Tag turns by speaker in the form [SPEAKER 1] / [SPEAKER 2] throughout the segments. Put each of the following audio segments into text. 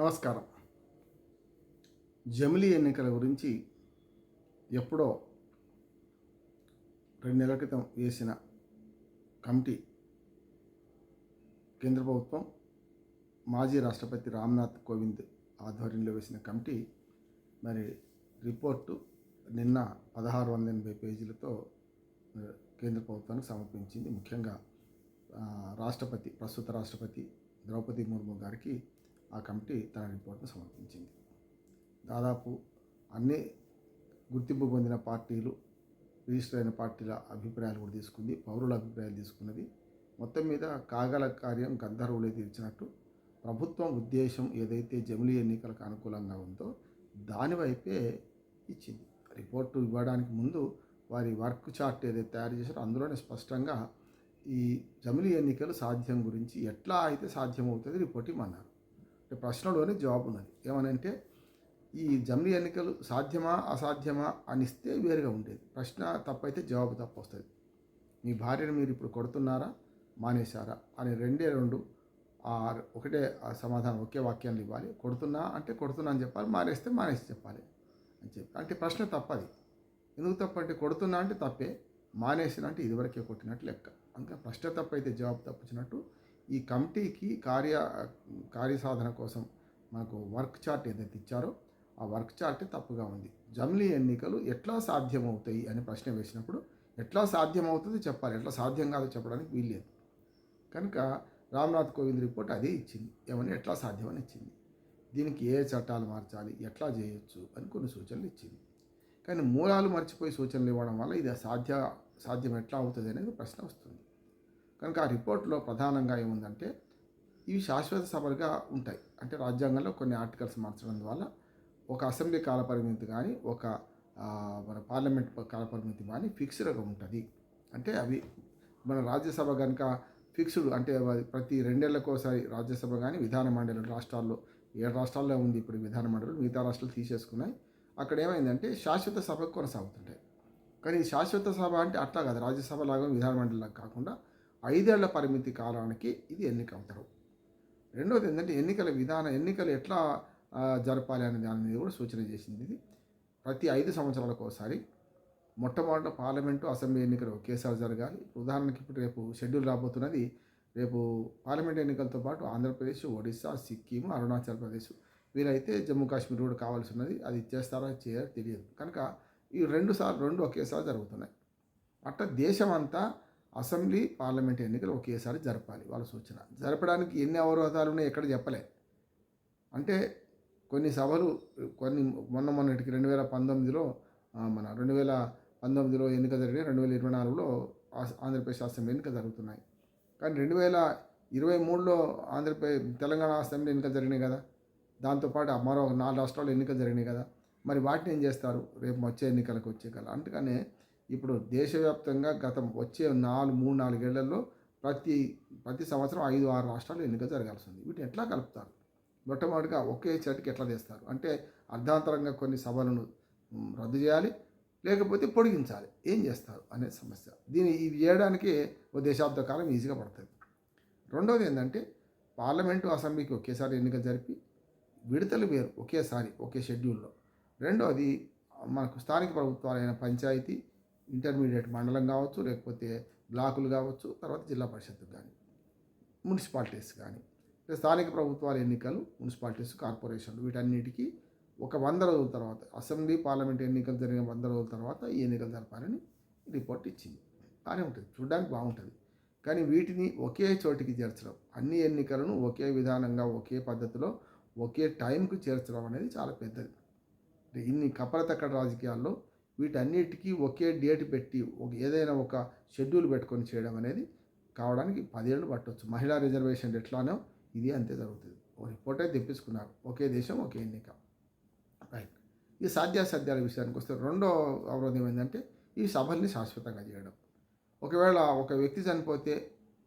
[SPEAKER 1] నమస్కారం. జమిలీ ఎన్నికల గురించి ఎప్పుడో రెండు నెలల క్రితం వేసిన కమిటీ కేంద్ర ప్రభుత్వం మాజీ రాష్ట్రపతి రామ్నాథ్ కోవింద్ ఆధ్వర్యంలో వేసిన కమిటీ మరి రిపోర్టు నిన్న పదహారు వందల ఎనభై పేజీలతో కేంద్ర ప్రభుత్వానికి సమర్పించింది. ముఖ్యంగా రాష్ట్రపతి ప్రస్తుత రాష్ట్రపతి ద్రౌపది ముర్ము గారికి ఆ కమిటీ తన రిపోర్ట్ను సమర్పించింది దాదాపు అన్ని గుర్తింపు పొందిన పార్టీలు రిజిస్టర్ అయిన పార్టీల అభిప్రాయాలు కూడా తీసుకుంది పౌరుల అభిప్రాయాలు తీసుకున్నది. మొత్తం మీద కాగల కార్యం గంధర్వులే తీర్చినట్టు ప్రభుత్వం ఉద్దేశం ఏదైతే జమిలీ ఎన్నికలకు అనుకూలంగా ఉందో దానివైపే ఇచ్చింది. రిపోర్టు ఇవ్వడానికి ముందు వారి వర్క్ చార్ట్ ఏదైతే తయారు చేశారో అందులోనే స్పష్టంగా ఈ జమిలీ ఎన్నికలు సాధ్యం గురించి ఎట్లా అయితే సాధ్యమవుతుంది రిపోర్ట్ ఇమ్మన్నారు ప్రశ్నలోనే జవాబు ఉన్నది ఏమనంటే ఈ జమిలీ ఎన్నికలు సాధ్యమా అసాధ్యమా అని ఇస్తే వేరుగా ఉండేది. ప్రశ్న తప్పైతే జవాబు తప్పు వస్తుంది మీ భార్యను మీరు ఇప్పుడు కొడుతున్నారా మానేశారా అని రెండే రెండు ఆ ఒకటే సమాధానం ఒకే వాక్యాన్ని ఇవ్వాలి. కొడుతున్నా అంటే కొడుతున్నా అని చెప్పాలి మానేస్తే మానేసి చెప్పాలి అని చెప్పి. అంటే ప్రశ్న తప్పది. ఎందుకు తప్పు అంటే కొడుతున్నా అంటే తప్పే మానేసిన అంటే ఇదివరకే కొట్టినట్టు లెక్క. అందుకే ప్రశ్న తప్పు అయితే జవాబు తప్పించినట్టు ఈ కమిటీకి కార్య కార్యసాధన కోసం మనకు వర్క్ చార్ట్ ఏదైతే ఇచ్చారో ఆ వర్క్ చార్ట్ తప్పుగా ఉంది. జమిలీ ఎన్నికలు ఎట్లా సాధ్యమవుతాయి అని ప్రశ్న వేసినప్పుడు ఎట్లా సాధ్యమవుతుంది చెప్పాలి. ఎట్లా సాధ్యం కాదో చెప్పడానికి వీల్లేదు. కనుక రామ్నాథ్ కోవింద్ రిపోర్ట్ అదే ఇచ్చింది. ఏమని ఎట్లా సాధ్యమని ఇచ్చింది. దీనికి ఏ చట్టాలు మార్చాలి ఎట్లా చేయొచ్చు అని కొన్ని సూచనలు ఇచ్చింది. కానీ మూలాలు మర్చిపోయి సూచనలు ఇవ్వడం వల్ల ఇది సాధ్య సాధ్యం ఎట్లా అవుతుంది అనేది ప్రశ్న వస్తుంది. కనుక ఆ రిపోర్ట్లో ప్రధానంగా ఏముందంటే ఇవి శాశ్వత సభలుగా ఉంటాయి. అంటే రాజ్యాంగంలో కొన్ని ఆర్టికల్స్ మార్చడం వల్ల ఒక అసెంబ్లీ కాలపరిమితి కానీ ఒక మన పార్లమెంట్ కాలపరిమితి కానీ ఫిక్స్డ్గా ఉంటుంది. అంటే అవి మన రాజ్యసభ కనుక ఫిక్స్డ్ అంటే ప్రతి రెండేళ్ళకోసారి రాజ్యసభ కానీ విధాన మండలి రాష్ట్రాల్లో ఏడు రాష్ట్రాల్లో ఉంది ఇప్పుడు విధాన మండలి మిగతా రాష్ట్రాలు తీసేసుకున్నాయి. అక్కడ ఏమైందంటే శాశ్వత సభకు కొనసాగుతుంటాయి. కానీ శాశ్వత సభ అంటే అట్లా కాదు. రాజ్యసభ లాగా విధానమండలి లాగా కాకుండా ఐదేళ్ళ పరిమితి కాలానికి ఇది ఎన్నిక అవుతారు రెండవది ఏంటంటే ఎన్నికల విధానం ఎన్నికలు ఎట్లా జరపాలి అనే దాని మీద కూడా సూచన చేసింది ఇది. ప్రతి ఐదు సంవత్సరాలకు ఒకసారి మొట్టమొదట పార్లమెంటు అసెంబ్లీ ఎన్నికలు ఒకేసారి జరగాలి. ఉదాహరణకి ఇప్పుడు రేపు షెడ్యూల్ రాబోతున్నది. రేపు పార్లమెంట్ ఎన్నికలతో పాటు ఆంధ్రప్రదేశ్ ఒడిశా సిక్కిం అరుణాచల్ ప్రదేశ్ వీరైతే జమ్మూ కాశ్మీర్ కూడా కావాల్సి ఉన్నది. అది చేస్తారో చేయాలో తెలియదు. కనుక ఈ రెండు సార్లు రెండు ఒకేసారి జరుగుతున్నాయి. అట్లా దేశమంతా అసెంబ్లీ పార్లమెంట్ ఎన్నికలు ఒకేసారి జరపాలి వాళ్ళ సూచన. జరపడానికి ఎన్ని అవరోధాలు ఉన్నాయో ఎక్కడ చెప్పలే. అంటే కొన్ని సభలు కొన్ని మొన్న మొన్నటికి రెండు వేల పంతొమ్మిదిలో మన రెండు వేల పంతొమ్మిదిలో ఎన్నిక జరిగిన రెండు వేల ఇరవై నాలుగులో ఆంధ్రప్రదేశ్ అసెంబ్లీ ఎన్నిక జరుగుతున్నాయి. కానీ రెండు వేల ఇరవై మూడులో ఆంధ్రప్రదేశ్ తెలంగాణ అసెంబ్లీ ఎన్నిక జరిగినాయి కదా. దాంతోపాటు మరో నాలుగు రాష్ట్రాల్లో ఎన్నికలు జరిగినాయి కదా. మరి వాటిని ఏం చేస్తారు? రేపు వచ్చే ఎన్నికలకు వచ్చే కదా అందుకనే ఇప్పుడు దేశవ్యాప్తంగా గత వచ్చే నాలుగు మూడు నాలుగేళ్ళలో ప్రతి ప్రతి సంవత్సరం ఐదు ఆరు రాష్ట్రాలు ఎన్నిక జరగాల్సి ఉంది. వీటిని ఎట్లా కలుపుతారు? మొట్టమొదటిగా ఒకే చెట్టుకి ఎట్లా చేస్తారు అంటే అర్ధాంతరంగా కొన్ని సభలను రద్దు చేయాలి లేకపోతే పొడిగించాలి. ఏం చేస్తారు అనే సమస్య. దీన్ని ఇది చేయడానికి ఓ దేశాబ్ద కాలం ఈజీగా పడుతుంది. రెండవది ఏంటంటే పార్లమెంటు అసెంబ్లీకి ఒకేసారి ఎన్నిక జరిపి విడతలు వేరు ఒకేసారి ఒకే షెడ్యూల్లో. రెండవది మనకు స్థానిక ప్రభుత్వాలైన పంచాయతీ ఇంటర్మీడియట్ మండలం కావచ్చు లేకపోతే బ్లాకులు కావచ్చు తర్వాత జిల్లా పరిషత్తు కానీ మున్సిపాలిటీస్ కానీ స్థానిక ప్రభుత్వాల ఎన్నికలు మున్సిపాలిటీస్ కార్పొరేషన్లు వీటన్నిటికీ ఒక వంద రోజుల తర్వాత అసెంబ్లీ పార్లమెంట్ ఎన్నికలు జరిగిన వంద రోజుల తర్వాత ఈ ఎన్నికలు జరపాలని రిపోర్ట్ ఇచ్చింది. బాగానే ఉంటుంది చూడడానికి బాగుంటుంది. కానీ వీటిని ఒకే చోటికి చేర్చడం అన్ని ఎన్నికలను ఒకే విధానంగా ఒకే పద్ధతిలో ఒకే టైంకు చేర్చడం అనేది చాలా పెద్దది. ఇన్ని కపరతక్కడ రాజకీయాల్లో వీటన్నిటికీ ఒకే డేట్ పెట్టి ఒక ఏదైనా ఒక షెడ్యూల్ పెట్టుకొని చేయడం అనేది కావడానికి పదేళ్ళు పట్టవచ్చు మహిళా రిజర్వేషన్ ఎట్లానో ఇది అంతే జరుగుతుంది. ఓ రిపోర్టే తెప్పించుకున్నారు. ఒకే దేశం ఒకే ఎన్నిక. రైట్. ఈ సాధ్యాసాధ్యాల విషయానికి వస్తే రెండో అవరోధం ఏంటంటే ఈ సభల్ని శాశ్వతంగా చేయడం. ఒకవేళ ఒక వ్యక్తి చనిపోతే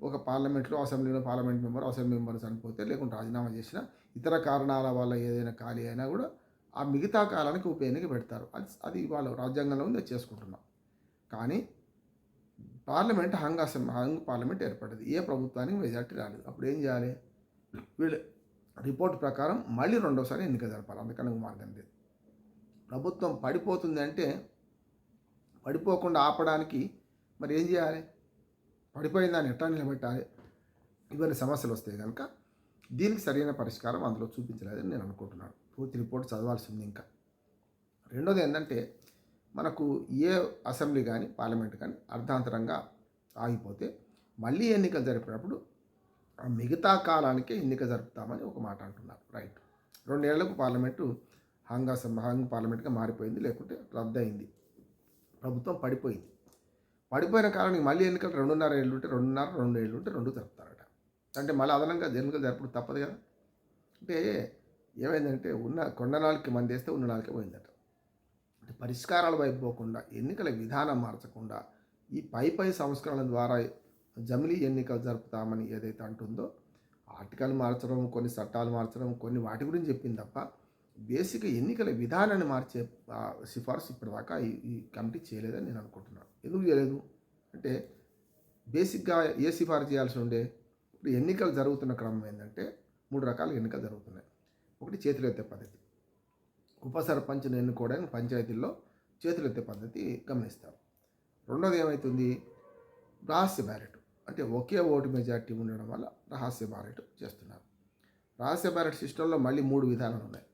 [SPEAKER 1] ఒక పార్లమెంట్లో అసెంబ్లీలో పార్లమెంట్ మెంబర్ అసెంబ్లీ మెంబర్ చనిపోతే లేకుంటే రాజీనామా చేసిన ఇతర కారణాల వల్ల ఏదైనా ఖాళీ అయినా కూడా ఆ మిగతా కాలానికి ఉప పెడతారు. అది అది వాళ్ళు రాజ్యాంగంలో ఉంది చేసుకుంటున్నాం. కానీ parliament hung assembly hung parliament ఏర్పడ్డది ఏ ప్రభుత్వానికి మెజార్టీ రాలేదు. అప్పుడు ఏం చేయాలి? వీళ్ళు రిపోర్ట్ ప్రకారం మళ్ళీ రెండోసారి ఎన్నిక జరపాలి. అందుకని మార్గం లేదు. ప్రభుత్వం పడిపోతుంది అంటే పడిపోకుండా ఆపడానికి మరి ఏం చేయాలి? పడిపోయిన దాన్ని ఎట్లా నిలబెట్టాలి? ఇవన్నీ సమస్యలు వస్తాయి కనుక దీనికి సరైన పరిష్కారం అందులో చూపించలేదని నేను అనుకుంటున్నాను. పూర్తి రిపోర్ట్ చదవాల్సి ఉంది ఇంకా. రెండోది ఏంటంటే మనకు ఏ అసెంబ్లీ కానీ పార్లమెంట్ కానీ అర్ధాంతరంగా ఆగిపోతే మళ్ళీ ఎన్నికలు జరిపినప్పుడు ఆ మిగతా కాలానికే ఎన్నిక జరుపుతామని ఒక మాట అంటున్నారు. రైట్. రెండేళ్ళకు పార్లమెంటు హంగా హంగ్ పార్లమెంట్గా మారిపోయింది లేకుంటే రద్దయింది. ప్రభుత్వం పడిపోయింది. పడిపోయిన కాలానికి మళ్ళీ ఎన్నికలు రెండున్నర ఏళ్ళు ఉంటే రెండున్నర రెండు ఏళ్ళు ఉంటే రెండు జరుపుతారు. అంటే మళ్ళీ అదనంగా ఎన్నికలు జరపడం తప్పదు కదా. అంటే ఏమైందంటే ఉన్న కొండ నాలుగుకి మంది వేస్తే ఉన్న నాలుగే పోయిందట. అంటే పరిష్కారాల వైపు పోకుండా ఎన్నికల విధానం మార్చకుండా ఈ పై పై సంస్కరణల ద్వారా జమిలీ ఎన్నికలు జరుపుతామని ఏదైతే అంటుందో ఆర్టికల్ మార్చడం కొన్ని చట్టాలు మార్చడం కొన్ని వాటి గురించి చెప్పింది తప్ప బేసిక్ ఎన్నికల విధానాన్ని మార్చే సిఫార్సు ఇప్పటిదాకా ఈ ఈ కమిటీ చేయలేదని నేను అనుకుంటున్నాను. ఎందుకు చేయలేదు? అంటే బేసిక్గా ఏ సిఫార్సు చేయాల్సి ఉండే? ఇప్పుడు ఎన్నికలు జరుగుతున్న క్రమం ఏంటంటే మూడు రకాల ఎన్నికలు జరుగుతున్నాయి. ఒకటి చేతులెత్తే పద్ధతి. ఉప సర్పంచ్ను ఎన్నుకోవడానికి పంచాయతీల్లో చేతులెత్తే పద్ధతి గమనిస్తారు. రెండోది ఏమవుతుంది రహస్య బ్యారెట్ అంటే ఒకే ఓటు మెజార్టీ ఉండడం వల్ల రహస్య బ్యారెట్ చేస్తున్నారు. రహస్య బ్యారెట్ సిస్టంలో మళ్ళీ మూడు విధానాలు ఉన్నాయి.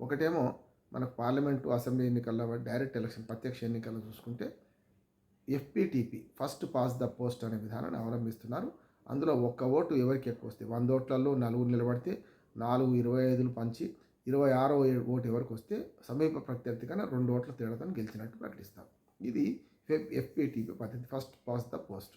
[SPEAKER 1] ఒకటేమో మనకు పార్లమెంటు అసెంబ్లీ ఎన్నికల్లో డైరెక్ట్ ఎలక్షన్ ప్రత్యక్ష ఎన్నికల్లో చూసుకుంటే FPTP first past the post అనే విధానాన్ని అవలంబిస్తున్నారు. అందులో ఒక్క ఓటు ఎవరికి ఎక్కువ వస్తే వంద ఓట్లలో నలుగురు నిలబడితే నాలుగు ఇరవై ఐదులు పంచి ఇరవై ఆరో ఓటు ఎవరికి వస్తే సమీప ప్రత్యర్థి కన్నా రెండు ఓట్ల తేడాతో గెలిచినట్టు ప్రకటిస్తారు ఇది ఎఫ్పిటిపి పద్ధతి. First past the post.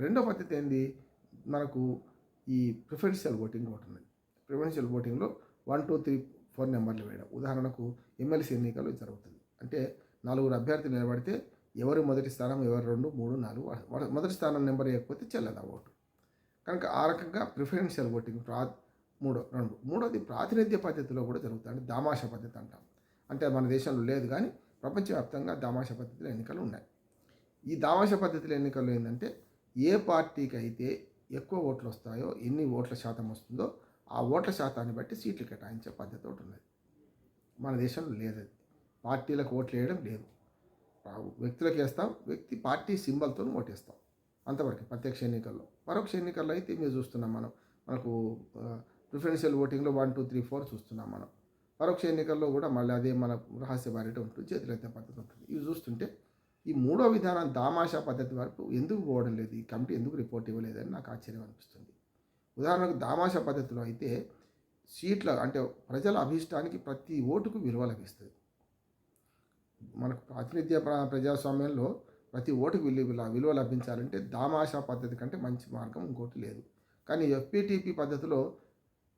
[SPEAKER 1] రెండో పద్ధతి ఏంది? మనకు ఈ ప్రిఫరెన్షియల్ ఓటింగ్ ఒకటి ఉన్నది. ప్రిఫరెన్షియల్ ఓటింగ్లో వన్ టూ త్రీ ఫోర్ నెంబర్లు వేయడం. ఉదాహరణకు ఎమ్మెల్సీ ఎన్నికలు జరుగుతుంది. అంటే నలుగురు అభ్యర్థులు నిలబడితే ఎవరు మొదటి స్థానం ఎవరు రెండు మూడు నాలుగు మొదటి స్థానం నెంబర్ ఇవ్వకపోతే చెల్లదు ఆ ఓటు. కనుక ఆ రకంగా ప్రిఫరెన్షియల్ ఓటింగ్ ప్రా మూడో రెండు. మూడోది ప్రాతినిధ్య పద్ధతిలో కూడా జరుగుతుంది. దామాష దామాషా పద్ధతి అంటాం. అంటే మన దేశంలో లేదు కానీ ప్రపంచవ్యాప్తంగా దామాషా పద్ధతిలో ఎన్నికలు ఉన్నాయి. ఈ దామాషా పద్ధతిలో ఎన్నికలు ఏంటంటే ఏ పార్టీకి అయితే ఎక్కువ ఓట్లు వస్తాయో ఎన్ని ఓట్ల శాతం వస్తుందో ఆ ఓట్ల శాతాన్ని బట్టి సీట్లు కేటాయించే పద్ధతి ఒకటి ఉన్నది. మన దేశంలో లేదు అది. పార్టీలకు ఓట్లు వేయడం లేదు. వ్యక్తులకు వేస్తాం వ్యక్తి పార్టీ సింబల్తో ఓటేస్తాం. అంతవరకు ప్రత్యక్ష ఎన్నికల్లో. పరోక్ష ఎన్నికల్లో అయితే మీరు చూస్తున్నాం మనం. మనకు ప్రిఫరెన్షియల్ ఓటింగ్లో వన్ టూ త్రీ ఫోర్ చూస్తున్నాం మనం. పరోక్ష ఎన్నికల్లో కూడా మళ్ళీ అదే మన రహస్య బారిట ఉంటుంది చేతులెత్తే పద్ధతి ఉంటుంది. ఇవి చూస్తుంటే ఈ మూడో విధానం దామాషా పద్ధతి వరకు ఎందుకు పోవడం లేదు? ఈ కమిటీ ఎందుకు రిపోర్ట్ ఇవ్వలేదని నాకు ఆశ్చర్యం అనిపిస్తుంది. ఉదాహరణకు దామాషా పద్ధతిలో అయితే సీట్ల అంటే ప్రజల అభిష్టానికి ప్రతి ఓటుకు విలువ లభిస్తుంది. మనకు ప్రాతినిధ్య ప్ర- ప్రజాస్వామ్యంలో ప్రతి ఓటుకు విలువ విలువ లభించాలంటే దామాషా పద్ధతి కంటే మంచి మార్గం ఇంకోటి లేదు. కానీ ఎఫ్పిటిపి పద్ధతిలో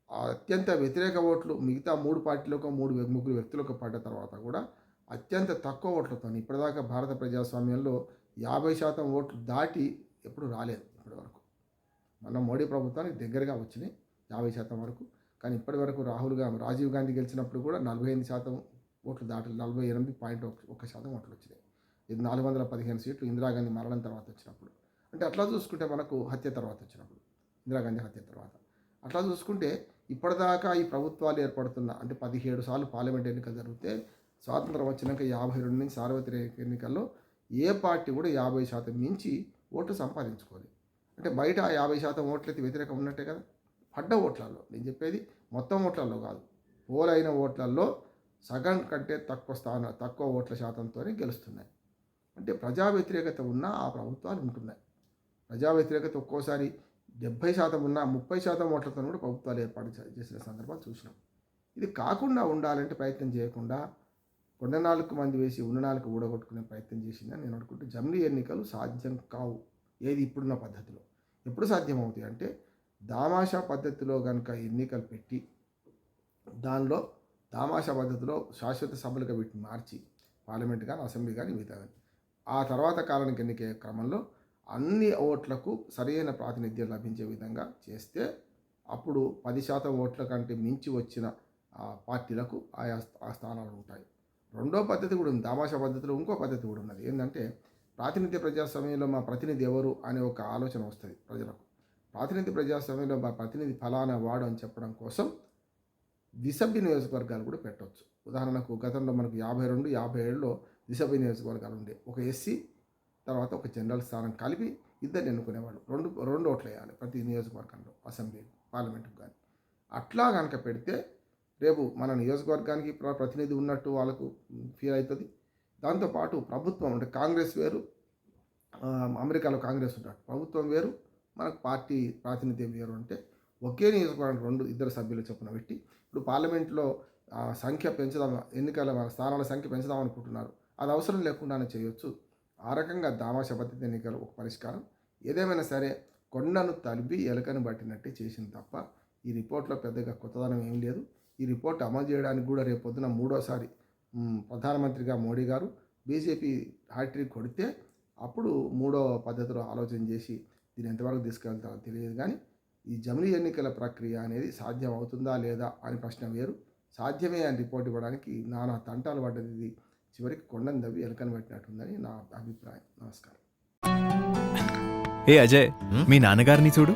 [SPEAKER 1] అత్యంత వ్యతిరేక ఓట్లు మిగతా మూడు పార్టీలకు మూడు ముగ్గురు వ్యక్తులకు పడ్డ తర్వాత కూడా అత్యంత తక్కువ ఓట్లతో ఇప్పటిదాకా భారత ప్రజాస్వామ్యంలో యాభై శాతం ఓట్లు దాటి ఎప్పుడు రాలేదు ఇప్పటివరకు మన మోడీ ప్రభుత్వానికి దగ్గరగా వచ్చినాయి యాభై శాతం వరకు. కానీ ఇప్పటివరకు రాహుల్ గాంధీ రాజీవ్ గాంధీ గెలిచినప్పుడు కూడా నలభై ఎనిమిది శాతం ఓట్లు దాటి నలభై ఎనిమిది పాయింట్ ఒక శాతం ఓట్లు వచ్చినాయి. ఇది నాలుగు వందల పదిహేను సీట్లు ఇందిరాగాంధీ మరణం తర్వాత వచ్చినప్పుడు. అంటే అట్లా చూసుకుంటే మనకు హత్య తర్వాత వచ్చినప్పుడు ఇందిరాగాంధీ హత్య తర్వాత. అట్లా చూసుకుంటే ఇప్పటిదాకా ఈ ప్రభుత్వాలు ఏర్పడుతున్న అంటే పదిహేడు సార్లు పార్లమెంట్ ఎన్నికలు జరిగితే స్వాతంత్రం వచ్చినాక యాభై రెండు నుంచి సార్వత్రిక ఎన్నికల్లో ఏ పార్టీ కూడా యాభై శాతం మించి ఓట్లు సంపాదించుకోవాలి అంటే బయట ఆ యాభై శాతం ఓట్లయితే వ్యతిరేకం ఉన్నట్టే కదా. పడ్డ ఓట్లలో నేను చెప్పేది మొత్తం ఓట్లలో కాదు. పోలైన ఓట్లలో సగం కంటే తక్కువ స్థాన తక్కువ ఓట్ల శాతంతోనే గెలుస్తున్నాయి. అంటే ప్రజా వ్యతిరేకత ఉన్న ఆ ప్రభుత్వాలు ఉంటున్నాయి. ప్రజా వ్యతిరేకత ఒక్కోసారి డెబ్భై శాతం ఉన్న ముప్పై శాతం ఓట్లతో కూడా ప్రభుత్వాలు ఏర్పాటు చేసిన సందర్భాలు చూసినాం. ఇది కాకుండా ఉండాలంటే ప్రయత్నం చేయకుండా కొండ నాలుగు మంది వేసి ఉన్న నాలుగు ఊడగొట్టుకునే ప్రయత్నం చేసిందని నేను అనుకుంటే జమిలీ ఎన్నికలు సాధ్యం కావు. ఏది ఇప్పుడున్న పద్ధతిలో. ఎప్పుడు సాధ్యమవుతాయి అంటే దామాషా పద్ధతిలో కనుక ఎన్నికలు పెట్టి దానిలో దామాషా పద్ధతిలో శాశ్వత సభలుగా వీటిని మార్చి పార్లమెంట్ కానీ అసెంబ్లీ కానీ మిగతా కానీ. ఆ తర్వాత కాలానికి ఎన్నికే క్రమంలో అన్ని ఓట్లకు సరైన ప్రాతినిధ్యం లభించే విధంగా చేస్తే అప్పుడు పది శాతం ఓట్ల కంటే మించి వచ్చిన ఆ పార్టీలకు ఆయా ఆ స్థానాలు ఉంటాయి. రెండో పద్ధతి కూడా ఉంది. దామాషా పద్ధతిలో ఇంకో పద్ధతి కూడా ఉన్నది. ఏంటంటే ప్రాతినిధ్య ప్రజాస్వామ్యంలో మా ప్రతినిధి ఎవరు అనే ఒక ఆలోచన వస్తుంది ప్రజలకు. ప్రాతినిధ్య ప్రజాస్వామ్యంలో మా ప్రతినిధి ఫలానా వాడు అని చెప్పడం కోసం ద్విసభ్య నియోజకవర్గాలు కూడా పెట్టవచ్చు. ఉదాహరణకు గతంలో మనకు యాభై రెండు యాభై ఏడులో ద్విసభ్య నియోజకవర్గాలు ఉండే. ఒక ఎస్సీ తర్వాత ఒక జనరల్ స్థానం కలిపి ఇద్దరు ఎన్నుకునేవాళ్ళు. రెండు రెండు ఓట్లు వేయాలి ప్రతి నియోజకవర్గంలో అసెంబ్లీ పార్లమెంట్కి కానీ అట్లా కనుక పెడితే రేపు మన నియోజకవర్గానికి ప్ర- ప్రతినిధి ఉన్నట్టు వాళ్ళకు ఫీల్ అవుతుంది. దాంతోపాటు ప్రభుత్వం అంటే కాంగ్రెస్ వేరు అమెరికాలో కాంగ్రెస్ ఉంటాడు. ప్రభుత్వం వేరు మనకు పార్టీ ప్రాతినిధ్యం వేరు అంటే ఒకే నియోజకవర్గం రెండు ఇద్దరు సభ్యులు చొప్పున పెట్టి ఇప్పుడు పార్లమెంట్లో ఆ, సంఖ్య పెంచుదాం ఎన్నికల స్థానాల సంఖ్య పెంచుదాం అనుకుంటున్నారు. అది అవసరం లేకుండానే చేయొచ్చు. ఆ రకంగా దామాష పద్ధతి ఎన్నికలు ఒక పరిష్కారం. ఏదేమైనా సరే కొండను తలిపి ఎలకను పట్టినట్టే చేసింది తప్ప ఈ రిపోర్ట్లో పెద్దగా కొత్తదనం ఏం లేదు. ఈ రిపోర్ట్ అమలు చేయడానికి కూడా రేపు మూడోసారి ప్రధానమంత్రిగా మోడీ గారు బీజేపీ హ్యాట్రిక్ కొడితే అప్పుడు మూడో పద్ధతిలో ఆలోచన చేసి దీన్ని ఎంతవరకు తీసుకెళ్తారో తెలియదు కానీ ఈ జమిలీ ఎన్నికల ప్రక్రియ అనేది సాధ్యం అవుతుందా లేదా అని ప్రశ్న వేరు. సాధ్యమే అని రిపోర్ట్ ఇవ్వడానికి నానా తంటాలు పడ్డది ఇది చివరికి కొండను దవ్వి ఎలకను పట్టినట్టుందని నా అభిప్రాయం. నమస్కారం.
[SPEAKER 2] ఏ అజయ్ మీ నాన్నగారిని చూడు.